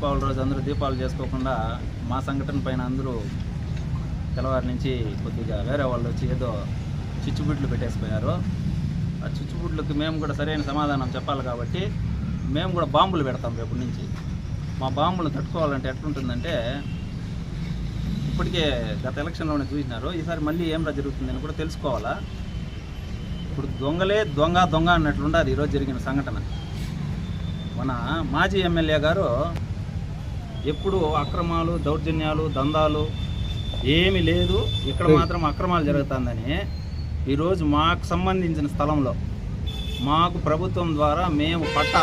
దీపావళి రోజు అందరూ దీపాలు చేసుకోకుండా మా సంఘటన పైన అందరూ తెల్లవారి నుంచి కొద్దిగా వేరే వాళ్ళు వచ్చి ఏదో చిచ్చుబుడ్లు పెట్టేసిపోయారు. ఆ చిచ్చుబుడ్లకి మేము కూడా సరైన సమాధానం చెప్పాలి కాబట్టి మేము కూడా బాంబులు పెడతాం రేపటి నుంచి. మా బాంబులు తట్టుకోవాలంటే ఎట్లుంటుందంటే ఇప్పటికే గత ఎలక్షన్లోనే చూసినారు. ఈసారి మళ్ళీ ఏం జరుగుతుందని కూడా తెలుసుకోవాలా? ఇప్పుడు దొంగలే దొంగ దొంగ అన్నట్లుండాలి ఈరోజు జరిగిన సంఘటన. మన మాజీ ఎమ్మెల్యే గారు ఎప్పుడు అక్రమాలు దౌర్జన్యాలు దందాలు ఏమీ లేదు. ఇక్కడ మాత్రం అక్రమాలు జరుగుతుందని. ఈరోజు మాకు సంబంధించిన స్థలంలో మాకు ప్రభుత్వం ద్వారా మేము పట్ట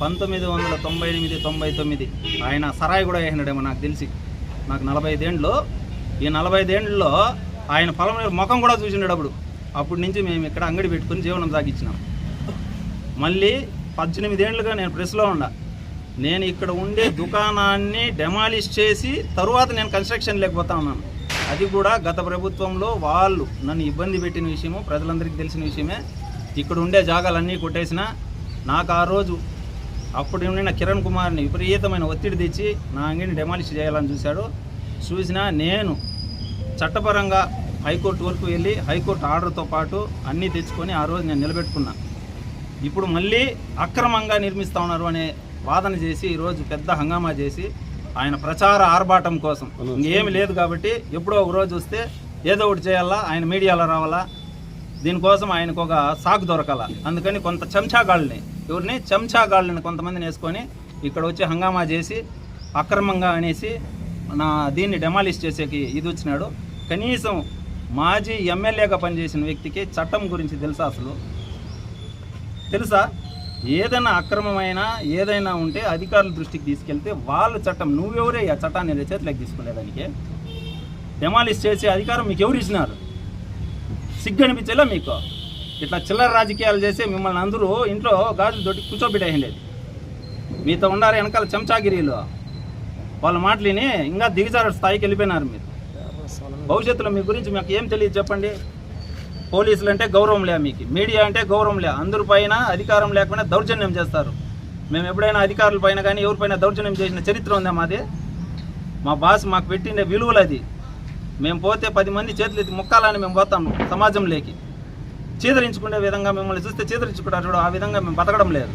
పంతొమ్మిది వందల తొంభై ఎనిమిది తొంభై తొమ్మిది ఆయన సరాయి కూడా వేసినాడేమో నాకు తెలిసి. నాకు నలభై ఐదేండ్లు ఈ నలభై ఐదేండ్లలో ఆయన పొలం ముఖం కూడా చూసినాడు అప్పుడు. అప్పటి నుంచి మేము ఇక్కడ అంగడి పెట్టుకుని జీవనం సాగించినాం. మళ్ళీ పద్దెనిమిదేండ్లుగా నేను ప్రెస్లో ఉండా నేను ఇక్కడ ఉండే దుకాణాన్ని డెమాలిష్ చేసి తరువాత నేను కన్స్ట్రక్షన్ లేకపోతా ఉన్నాను. అది కూడా గత ప్రభుత్వంలో వాళ్ళు నన్ను ఇబ్బంది పెట్టిన విషయము ప్రజలందరికీ తెలిసిన విషయమే. ఇక్కడ ఉండే జాగాలన్నీ కొట్టేసిన నాకు ఆ రోజు అప్పుడు ఉండిన కిరణ్ కుమార్ని విపరీతమైన ఒత్తిడి తెచ్చి నా అంగిని డెమాలిష్ చేయాలని చూశాడు. చూసినా నేను చట్టపరంగా హైకోర్టు వరకు వెళ్ళి హైకోర్టు ఆర్డర్తో పాటు అన్నీ తెచ్చుకొని ఆ రోజు నేను నిలబెట్టుకున్నాను ఇప్పుడు మళ్ళీ అక్రమంగా నిర్మిస్తూ ఉన్నారు అనే వాదన చేసి ఈరోజు పెద్ద హంగామా చేసి ఆయన ప్రచార ఆర్భాటం కోసం. ఇంకేమి లేదు కాబట్టి ఎప్పుడో ఒక రోజు వస్తే ఏదో ఒకటి చేయాలా ఆయన మీడియాలో రావాలా దీనికోసం ఆయనకు ఒక సాకు దొరకాల. అందుకని కొంత చెంచాగాళ్ళని ఎవరిని? చెంచాగాళ్ళని కొంతమందిని వేసుకొని ఇక్కడ వచ్చి హంగామా చేసి అక్రమంగా అనేసి నా దీన్ని డెమాలిష్ చేసేకి ఇది వచ్చినాడు. కనీసం మాజీ ఎమ్మెల్యేగా పనిచేసిన వ్యక్తికి చట్టం గురించి తెలుసా అసలు? తెలుసా? ఏదైనా అక్రమమైన ఏదైనా ఉంటే అధికారుల దృష్టికి తీసుకెళ్తే వాళ్ళ చట్టం నువ్వెవరే ఆ చట్టాన్ని చేతిలోకి తీసుకునేదానికి డెమాలిష్ చేసే అధికారం మీకు ఎవరు ఇచ్చినారు? సిగ్గు అనిపించేలా మీకు. ఇట్లా చిల్లర రాజకీయాలు చేసి మిమ్మల్ని అందరూ ఇంట్లో గాజులు తోటి కూర్చోబెట్టేయండి మీతో ఉండారు వెనకాల చెంచాగిరీలు. వాళ్ళ మాటలిని ఇంకా దిగజారు స్థాయికి వెళ్ళిపోయినారు మీరు. భవిష్యత్తులో మీ గురించి మాకు ఏం తెలియదు చెప్పండి. పోలీసులు అంటే గౌరవం లే మీకు. మీడియా అంటే గౌరవం లే అందరి పైన అధికారం లేకుండా దౌర్జన్యం చేస్తారు. మేము ఎప్పుడైనా అధికారుల పైన కానీ ఎవరిపైన దౌర్జన్యం చేసిన చరిత్ర ఉందా మాది? మా బాస్ మాకు పెట్టిన విలువలు అది. మేము పోతే పది మంది చేతులు ఎత్తి ముక్కాలని మేము పోతాం సమాజంలోకి. చీదరించుకునే విధంగా మిమ్మల్ని చూస్తే చీదరించుకుంటారు చూడు ఆ విధంగా మేము బతకడం లేదు.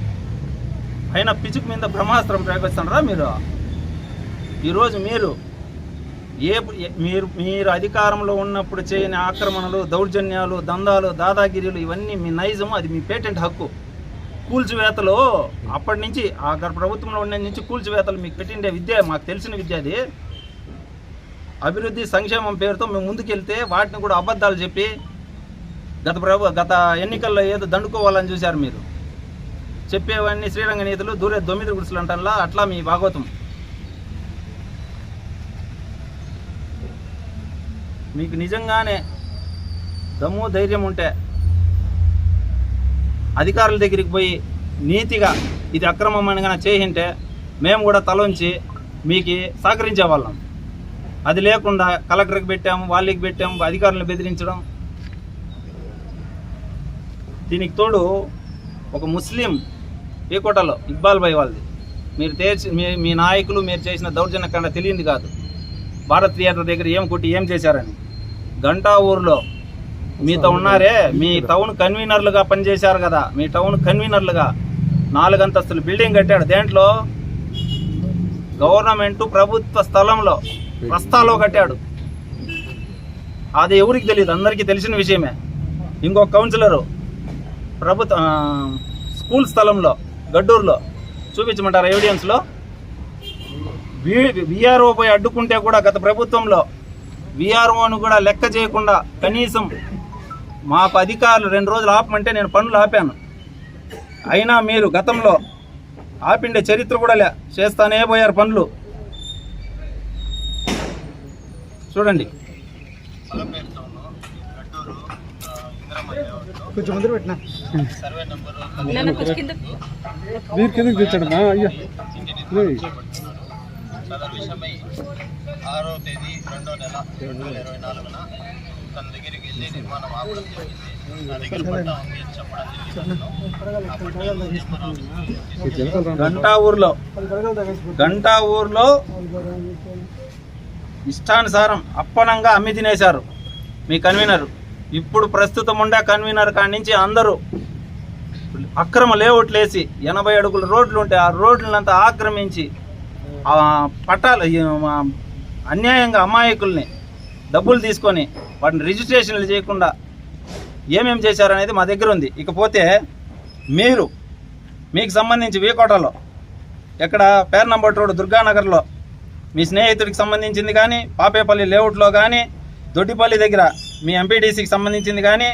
అయినా పిచుకు మీద బ్రహ్మాస్త్రం ప్రయోగిస్తున్నారా మీరు? ఈరోజు మీరు ఏ ఏ- మీరు మీరు అధికారంలో ఉన్నప్పుడు చేయని ఆక్రమణలు దౌర్జన్యాలు దందాలు దాదాగిరీలు ఇవన్నీ మీ నైజం అది మీ పేటెంట్ హక్కు. కూల్చివేతలు అప్పటి నుంచి ఆ ప్రభుత్వంలో ఉండే నుంచి కూల్చివేతలు మీకు పెట్టిండే విద్య మాకు తెలిసిన విద్య అది. అభివృద్ధి సంక్షేమం పేరుతో మేము ముందుకెళ్తే వాటిని కూడా అబద్ధాలు చెప్పి గత ప్రభు గత ఎన్నికల్లో ఏదో దండుకోవాలని చూశారు మీరు. చెప్పేవన్నీ శ్రీరంగ నీతులు దూరే దొమ్మిది గుడిసెలు అంటారా అట్లా మీ భాగవతం మీకు నిజంగానే దమ్ము ధైర్యం ఉంటే అధికారుల దగ్గరికి పోయి నీతిగా ఇది అక్రమం అని చేయింటే మేము కూడా తలంచి మీకు సహకరించే వాళ్ళం. అది లేకుండా కలెక్టర్కి పెట్టాము వాళ్ళకి పెట్టాము అధికారులను బెదిరించడం. దీనికి తోడు ఒక ముస్లిం ఏకోటలో ఇక్బాల్ భాయ్ వాళ్ళది. మీరు తెచ్చి మీ మీ నాయకులు మీరు చేసిన దౌర్జన్య కన్నా తెలియంది కాదు. భారత్ థియేటర్ దగ్గర ఏం కొట్టి ఏం చేశారని. గంటా ఊర్లో. మీతో ఉన్నారే మీ టౌన్ కన్వీనర్లుగా పనిచేశారు కదా. మీ టౌన్ కన్వీనర్లుగా నాలుగు అంతస్తులు బిల్డింగ్ కట్టాడు. దేంట్లో? గవర్నమెంట్ ప్రభుత్వ స్థలంలో. రస్తాలో కట్టాడు. అది ఎవరికి తెలియదు అందరికీ తెలిసిన విషయమే. ఇంకొక కౌన్సిలరు ప్రభుత్వ స్కూల్ స్థలంలో గడ్డూరులో చూపించమంటారు ఎవిడెన్స్లో విఆర్ఓ పోయి అడ్డుకుంటే కూడా గత ప్రభుత్వంలో విఆర్ఓను కూడా లెక్క చేయకుండా కనీసం మాకు అధికారులు రెండు రోజులు ఆపమంటే నేను పనులు ఆపాను. అయినా మీరు గతంలో ఆపిండే చరిత్ర కూడా లే చేస్తానే పోయారు పనులు. చూడండి. కొంచెం ముందర పెట్టినా? మీరు కిందకి తెచ్చాడు మా అయ్యా. ఆరో తేదీ రెండో నెల రెండు వేల ఇరవై నాలుగున తన దగ్గరికి వెళ్ళి నిర్మాణం ఆపడం జరిగింది. గంటా ఊర్లో. గంటా ఊర్లో ఇష్టానుసారం అప్పనంగా అమ్మి తినేశారు. మీ కన్వీనర్. ఇప్పుడు ప్రస్తుతం ఉండే కన్వీనర్ కాడి నుంచి అందరూ అక్రమ లేఅవుట్లు వేసి ఎనభై అడుగుల రోడ్లు ఉంటే ఆ రోడ్లంతా ఆక్రమించి ఆ పట్టాలు అన్యాయంగా అమాయకుల్ని డబ్బులు తీసుకొని వాటిని రిజిస్ట్రేషన్లు చేయకుండా ఏమేం చేశారనేది మా దగ్గర ఉంది. ఇకపోతే మీరు మీకు సంబంధించి వీకోటలో ఎక్కడ నంబర్ రోడ్ దుర్గానగర్లో మీ స్నేహితుడికి సంబంధించింది కానీ పాపేపల్లి లేఅవుట్లో కానీ దొడ్డిపల్లి దగ్గర మీ ఎంపీడీసీకి సంబంధించింది కానీ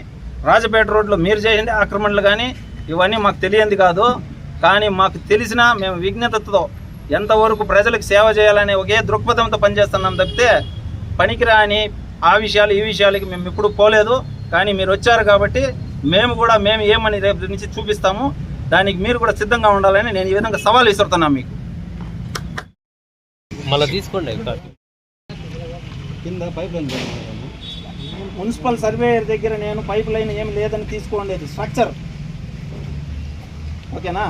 రాజపేట రోడ్లో మీరు చేసింది ఆక్రమణలు కానీ ఇవన్నీ మాకు తెలియంది కాదు. కానీ మాకు తెలిసినా మేము విజ్ఞతతో ఎంతవరకు ప్రజలకు సేవ చేయాలనే ఒకే దృక్పథంతో పనిచేస్తున్నాం తప్పితే పనికిరాని ఆ విషయాలు ఈ విషయాలకి మేము ఇప్పుడు పోలేదు. కానీ మీరు వచ్చారు కాబట్టి మేము కూడా మేము ఏమని రేపు నుంచి చూపిస్తాము. దానికి మీరు కూడా సిద్ధంగా ఉండాలని నేను ఈ విధంగా సవాల్ విసురుతున్నాను మీకు. మళ్ళీ తీసుకోండి కింద పైప్ లైన్ మున్సిపల్ సర్వేయర్ దగ్గర నేను పైప్ లైన్ ఏమి లేదని తీసుకోండి స్ట్రక్చర్. ఓకేనా?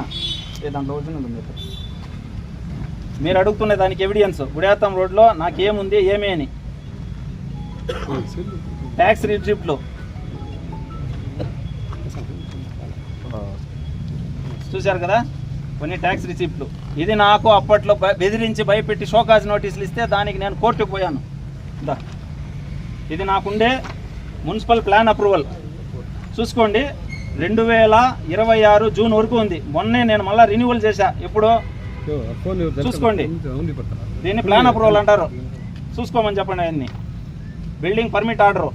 దాంట్లో వచ్చింది మీకు మీరు అడుగుతున్న దానికి ఎవిడియన్స్ గుడియాతం రోడ్లో నాకేముంది ఏమి అని. ట్యాక్స్ రిసిప్ట్లు చూశారు కదా? కొన్ని ట్యాక్స్ రిసిప్ట్లు ఇది నాకు అప్పట్లో బెదిరించి భయపెట్టి షోకాజ్ నోటీసులు ఇస్తే దానికి నేను కోర్టుకు పోయాను. దా. ఇది నాకుండే మున్సిపల్ ప్లాన్ అప్రూవల్. చూసుకోండి రెండు వేల ఇరవై ఆరు జూన్ వరకు ఉంది. మొన్నే నేను మళ్ళీ రెన్యువల్ చేశా. ఇప్పుడు చూసుకోండి. దీన్ని ప్లాన్ అప్రూవల్ అంటారు. చూసుకోమని చెప్పండి అవన్నీ బిల్డింగ్ పర్మిట్ ఆర్డరు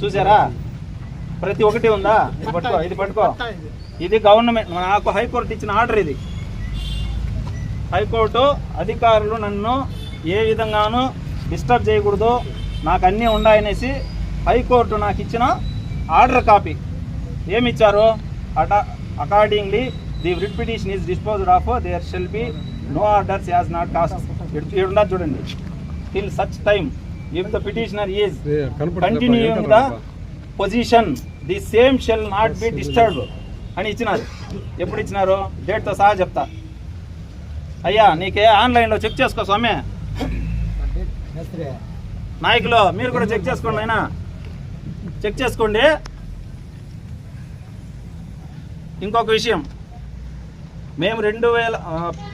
చూసారా? ప్రతి ఒక్కటి ఉందా? ఇది పట్టుకో ఇది పట్టుకో. ఇది గవర్నమెంట్ నాకు హైకోర్టు ఇచ్చిన ఆర్డర్ ఇది. హైకోర్టు అధికారులు నన్ను ఏ విధంగానూ డిస్టర్బ్ చేయకూడదు. నాకు అన్నీ ఉన్నాయనేసి హైకోర్టు నాకు ఇచ్చిన ఆర్డర్ కాపీ ఏమి ఇచ్చారు అటా accordingly the writ petition is disposed of there shall be no orders as not cost ఇక్కడ చూడండి. Till such time if the petitioner is continuing the position the same shall not be disturb అని ఇచ్చినారు. ఎప్పుడు ఇచ్చినారు? డేట్తో సహా చెప్తా. అయ్యా నీకే ఆన్లైన్లో చెక్ చేసుకో స్వామి. నాయకులు మీరు కూడా చెక్ చేసుకోండి అయినా చెక్ చేసుకోండి. ఇంకొక విషయం. మేము రెండు వేల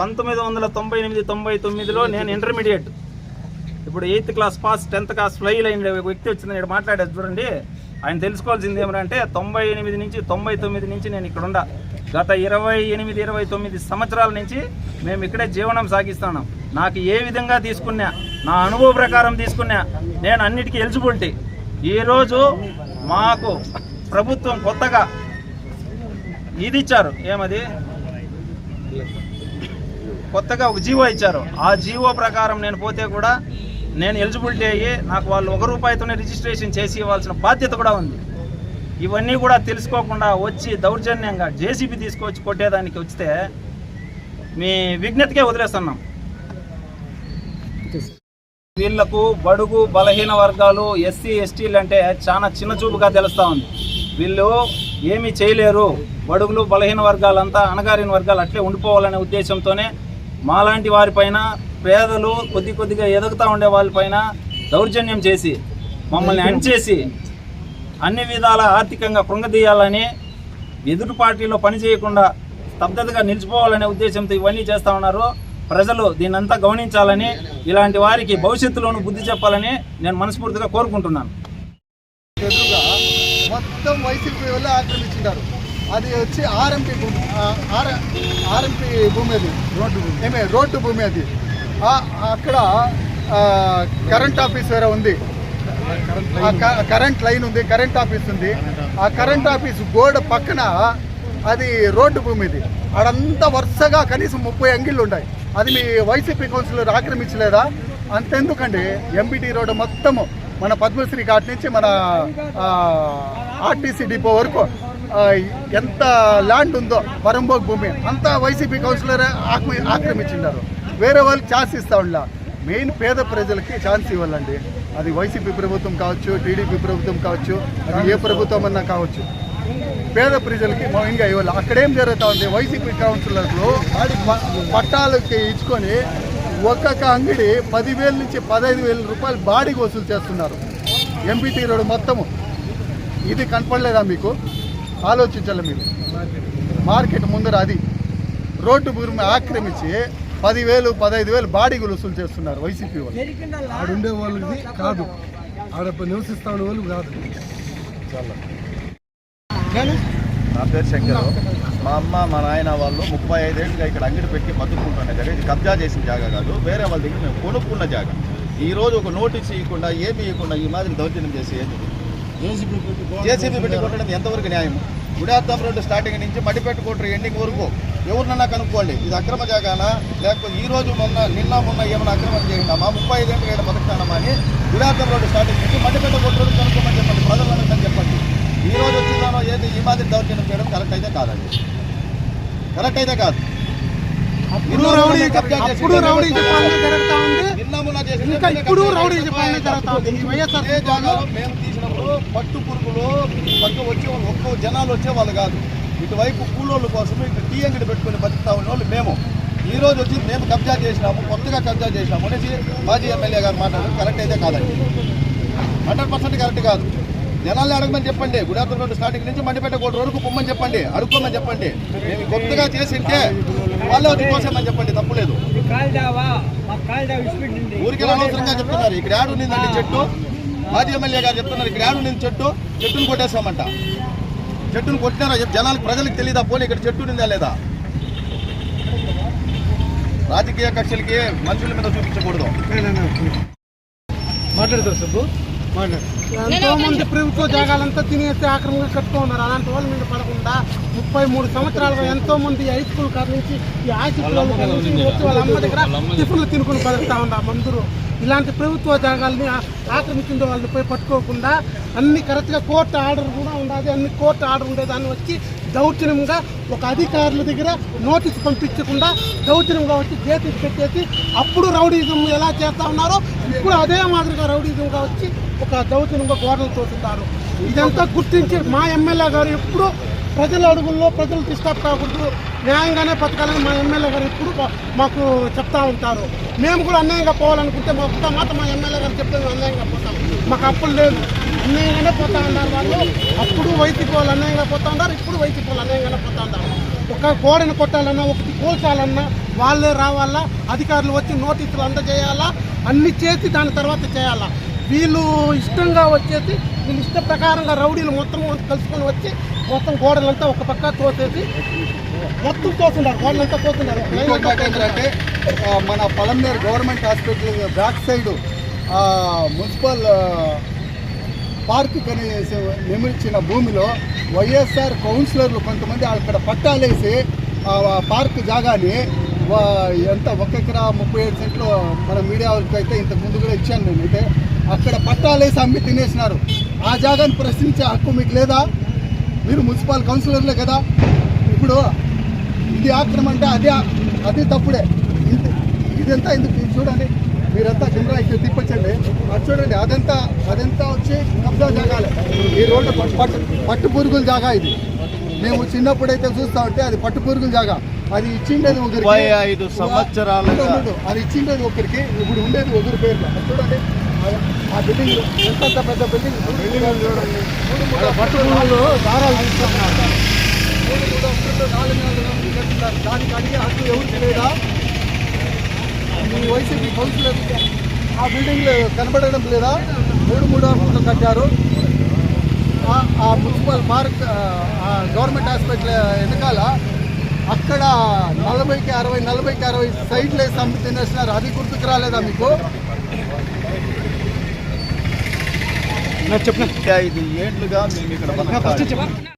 పంతొమ్మిది వందల తొంభై ఎనిమిది తొంభై తొమ్మిదిలో నేను ఇంటర్మీడియట్ ఇప్పుడు eighth class pass tenth class fail అయిన వ్యక్తి వచ్చింది నేను మాట్లాడేది చూడండి. ఆయన తెలుసుకోవాల్సింది ఏమంటే తొంభై ఎనిమిది నుంచి తొంభై తొమ్మిది నుంచి నేను ఇక్కడ ఉండా. గత ఇరవై ఎనిమిది ఇరవై తొమ్మిది సంవత్సరాల నుంచి మేము ఇక్కడే జీవనం సాగిస్తున్నాం. నాకు ఏ విధంగా తీసుకున్నా నా అనుభవ ప్రకారం తీసుకున్నా నేను అన్నిటికీ ఎలిజిబిలిటీ. ఈరోజు మాకు ప్రభుత్వం కొత్తగా ఇది ఇచ్చారు. ఏమది? కొత్తగా ఒక జీవో ఇచ్చారు. ఆ జీవో ప్రకారం నేను పోతే కూడా నేను ఎలిజిబిలిటీ అయ్యి నాకు వాళ్ళు ఒక రూపాయితోనే రిజిస్ట్రేషన్ చేసి ఇవ్వాల్సిన బాధ్యత కూడా ఉంది. ఇవన్నీ కూడా తెలుసుకోకుండా వచ్చి దౌర్జన్యంగా జేసీబీ తీసుకొచ్చి కొట్టేదానికి వస్తే మీ విజ్ఞతకే వదిలేస్తున్నాం. వీళ్ళకు బడుగు బలహీన వర్గాలు ఎస్సీ ఎస్టీలు అంటే చాలా చిన్న చూపుగా తెలుస్తూ ఉంది. వీళ్ళు ఏమీ చేయలేరు. బడుగులు బలహీన వర్గాలంతా అణగారిన వర్గాలు అట్లే ఉండిపోవాలనే ఉద్దేశంతోనే మాలాంటి వారిపైన పేదలు కొద్ది కొద్దిగా ఎదుగుతూ ఉండే వాళ్ళపైన దౌర్జన్యం చేసి మమ్మల్ని అణిచేసి అన్ని విధాల ఆర్థికంగా కృంగదీయాలని ఎదుటి పార్టీలో పని చేయకుండా స్తబ్దతగా నిలిచిపోవాలనే ఉద్దేశంతో ఇవన్నీ చేస్తూ ఉన్నారు. ప్రజలు దీన్నంతా గమనించాలని ఇలాంటి వారికి భవిష్యత్తులోనూ బుద్ధి చెప్పాలని నేను మనస్ఫూర్తిగా కోరుకుంటున్నాను. మొత్తం వైసీపీ వల్ల ఆక్రమించారు అది వచ్చి ఆర్ఎంపీ భూమి ఆర్ ఆర్ఎంపీ భూమి అది. రోడ్డు భూమి. ఏమే రోడ్డు భూమి అది. అక్కడ కరెంట్ ఆఫీస్ వేరే ఉంది. కరెంట్ లైన్ ఉంది కరెంట్ ఆఫీస్ ఉంది. ఆ కరెంట్ ఆఫీస్ గోడ పక్కన అది రోడ్డు భూమి ఇది. ఆడంతా వరుసగా కనీసం ముప్పై అంగిళ్ళు ఉన్నాయి అది మీ వైసీపీ కౌన్సిలర్ ఆక్రమించలేదా? అంతెందుకండి. ఎంపీటీ రోడ్డు మొత్తము మన పద్మశ్రీ ఘాట్ నుంచి మన ఆర్టీసీ డిపో వరకు ఎంత ల్యాండ్ ఉందో పరంబోగ్ భూమి అంతా వైసీపీ కౌన్సిలర్ ఆక్రమి ఆక్రమించినారు వేరే వాళ్ళకి ఛాన్స్ ఇస్తా ఉండ మెయిన్ పేద ప్రజలకి ఛాన్స్ ఇవ్వాలండి. అది వైసీపీ ప్రభుత్వం కావచ్చు టీడీపీ ప్రభుత్వం కావచ్చు అది ఏ ప్రభుత్వం అన్నా కావచ్చు. పేద ప్రజలకి మౌనంగా ఇవ్వాలి. అక్కడేం జరుగుతూ ఉంది? వైసీపీ కౌన్సిలర్లు ప- పట్టాలకి ఇచ్చుకొని ఒక్కొక్క అంగడి పదివేల నుంచి పదహైదు వేల రూపాయలు బాడీకి వసూలు చేస్తున్నారు. ఎంపీటీ రోడ్డు మొత్తము. ఇది కనపడలేదా మీకు? ఆలోచించాలి మీరు. మార్కెట్ ముందర అది. రోడ్డు భూమి ఆక్రమించి పదివేలు పదహైదు వేలు బాడీకి వసూలు చేస్తున్నారు వైసీపీ వాళ్ళు. ఆడ ఉండే వాళ్ళది కాదు. ఆడ నివసిస్తా ఉండే వాళ్ళు కాదు. నా పేరు శంకర్. మా అమ్మ మా నాయన వాళ్ళు ముప్పై ఐదేళ్ళుగా ఇక్కడ అంగడి పెట్టి బతుకుంటున్న జాగా. ఇది కబ్జా చేసిన జాగా కాదు. వేరే వాళ్ళ దగ్గర మేము కొనుక్కున్న జాగా. ఈ రోజు ఒక నోటీస్ ఇవ్వకుండా ఏమి ఇవ్వకుండా ఈ మాదిరి దౌర్జన్యం చేసి జేసీబీ పెట్టి కొట్టడం ఎంతవరకు న్యాయం గుడార్థం రోడ్డు స్టార్టింగ్ నుంచి మడిపెట్టు కొట్టరు ఎండింగ్ వరకు ఎవరినన్నా కనుక్కోండి. ఇది అక్రమ జాగానా? లేకపోతే ఈ రోజు మొన్న నిన్న మొన్న ఏమైనా అక్రమం చేసినామా ముప్పై ఐదేళ్ళకి ఇక్కడ బతుకుతానమా అని గుడార్థం రోడ్డు స్టార్టింగ్ నుంచి మడిపెట్టు కొట్టరు కనుక్కోమని చెప్పండి. ప్రజలందరికీ చెప్పండి. ఈ రోజు వచ్చిందానో ఏది ఈ మాదిరి దౌర్జన్యం చేయడం కరెక్ట్ అయితే కాదండి. కరెక్ట్ అయితే కాదు. అప్పుడు రౌడీ అప్పుడు రౌడీ పాలన జరుగుతా ఉంది. నిన్న మొన్న చేసిన ఇంకా ఇప్పుడు రౌడీ పాలన జరుగుతా ఉంది. ఈ వైఎస్ఆర్ పట్టు పురుగులు పట్టు వచ్చే వాళ్ళు ఒక్క జనాలు వచ్చేవాళ్ళు కాదు. ఇటువైపు కూలోళ్ళ కోసం ఇక్కడ టీ అంగడి పెట్టుకుని బతుకుతా ఉన్న వాళ్ళు మేము. ఈ రోజు వచ్చి మేము కబ్జా చేసినాము కొత్తగా కబ్జా చేసినాము అనేసి మాజీ ఎమ్మెల్యే గారు మాట్లాడారు కరెక్ట్ అయితే కాదండి. హండ్రెడ్ పర్సెంట్ కరెక్ట్ కాదు. జనాల్ని అడగమని చెప్పండి. గుడార్థం రోడ్డు స్టార్టింగ్ నుంచి మండిపేట కోటి వరకు పొమ్మని చెప్పండి. అడుక్కోమని చెప్పండి. మేము కొత్తగా చేసింటే వాళ్ళే వచ్చి కోసామని చెప్పండి. తప్పులేదు ఊరికి అనవసరంగా చెప్తున్నారు. ఇక్కడ యాడ్ ఉన్నిందండి చెట్టు. మాజీ ఎమ్మెల్యే గారు చెప్తున్నారు ఇక్కడ యాడ్ ఉన్నింది చెట్టు చెట్టును కొట్టేసామంట చెట్టును కొట్టినారా? చెప్పు జనాలకు ప్రజలకు తెలియదా పోనీ ఇక్కడ చెట్టు ఉందా లేదా? రాజకీయ కక్షలకి మనుషుల మీద చూపించకూడదు. మాట్లాడతారు సబ్బు? మాట్లాడు ఎంతో మంది ప్రభుత్వ జాగాలంతా తినేసి ఆక్రమంగా కట్టుకో ఉన్నారు అలాంటి వాళ్ళ మీద పడకుండా ముప్పై మూడు సంవత్సరాలుగా ఎంతో మంది హై స్కూల్ కాడ నుంచి ఈ వచ్చి వాళ్ళ అమ్మ దగ్గర టిఫిన్లు తినుకుని బతుకుతా ఉన్నారు అందరూ ఇలాంటి ప్రభుత్వ జాగాల్ని ఆక్రమించిన వాళ్ళని పోయి పట్టుకోకుండా అన్ని కరెక్ట్గా కోర్టు ఆర్డర్ కూడా ఉండదు అన్ని కోర్టు ఆర్డర్ ఉండేదాన్ని వచ్చి దౌర్జన్యంగా ఒక అధికారుల దగ్గర నోటీస్ పంపించకుండా దౌర్జన్యంగా వచ్చి జేసీ పెట్టేసి అప్పుడు రౌడీజం ఎలా చేస్తా ఉన్నారో ఇప్పుడు అదే మాదిరిగా రౌడీజంగా వచ్చి ఒక దౌర్జన్యంగా గోడలు తోస్తున్నారు. ఇదంతా గుర్తించి మా ఎమ్మెల్యే గారు ఎప్పుడు ప్రజల అడుగుల్లో ప్రజలు డిస్టర్బ్ కాకూడదు. న్యాయంగానే బతకాలని మా ఎమ్మెల్యే గారు ఎప్పుడు మాకు చెప్తా ఉంటారు. మేము కూడా అన్యాయంగా పోవాలనుకుంటే మా ఒక్క మాట మా ఎమ్మెల్యే గారు చెప్తే మేము అన్యాయంగా పోతాం. మాకు అప్పులు లేదు అన్యాయంగానే పోతా ఉన్నారు వాళ్ళు. అప్పుడు వైద్య వాళ్ళు అన్యాయంగా పోతా ఉన్నారు ఇప్పుడు వైద్య పోవాలి అన్యాయంగానే పోతా ఉన్నారు. ఒక గోడను కొట్టాలన్నా ఒకటి కూల్చాలన్నా వాళ్ళే రావాలా అధికారులు వచ్చి నోటీసులు అందజేయాలా అన్ని చేసి దాని తర్వాత చేయాలా. వీళ్ళు ఇష్టంగా వచ్చేసి వీళ్ళు ఇష్ట ప్రకారంగా రౌడీలు మొత్తం కలుసుకొని వచ్చి మొత్తం గోడలంతా ఒక పక్క తోసేసి మొత్తం ఒక లైన్ ఇంకొకటి అంతా ఏంటంటే మన Palamaneru government hospital back side municipal park కనీసం నిర్మించిన భూమిలో వైఎస్ఆర్ కౌన్సిలర్లు కొంతమంది అక్కడ పట్టాలేసి పార్క్ జాగాని ఎంత ఒక ఎకరా ముప్పై ఏడు సెంట్లు మన మీడియా వాళ్ళకి అయితే ఇంతకు ముందు కూడా ఇచ్చాను నేను. అయితే అక్కడ పట్టాలేసి అమ్మి తినేసినారు. ఆ జాగాని ప్రశ్నించే హక్కు మీకు లేదా? మీరు మున్సిపల్ కౌన్సిలర్లే కదా? ఇప్పుడు ఇది ఆక్రమణ అంటే అదే అది తప్పుడే. ఇది ఇదంతా ఎందుకు? ఇది చూడండి. మీరంతా కెమెరా ఇక్కడ తిప్పచ్చండి అది చూడండి అదంతా అదంతా వచ్చి కబ్జా జాగాలే. ఈ రోడ్డు పట్టు పట్టు పట్టు పురుగుల జాగా ఇది. మేము చిన్నప్పుడైతే చూస్తా ఉంటే అది పట్టు పురుగుల జాగా. అది ఇచ్చిండేది ఒకరికి. ఐదు ఉండు. అది ఇచ్చిండేది ఒకరికి. ఇప్పుడు ఉండేది ఒకరి పేరు అది చూడండి. ఆ- బిల్డింగ్ ఎంత పెద్ద బిల్డింగ్ పట్టు పురుగులు దారాలు తీసుకుంటున్నారు మూడు మూడు అంతస్తులు, నాలుగు నాలుగు కట్టున్నారు. దానికి అడిగే హక్కు ఎవరికి లేదా ఈ వైసీపీ కౌన్సిలర్ ఆ బిల్డింగ్ కనబడడం లేదా? మూడు మూడు అంతస్తులు కట్టారు. ఆ- ఆ మున్సిపల్ పార్క్ గవర్నమెంట్ హాస్పిటల్ వెనకాల అక్కడ నలభైకి అరవై నలభైకి అరవై సైట్లు వేసి అమ్మి తినేస్తున్నారు. అది గుర్తుకు రాలేదా మీకు? ముప్పై ఐదు ఏళ్ళుగా మేము ఇక్కడ.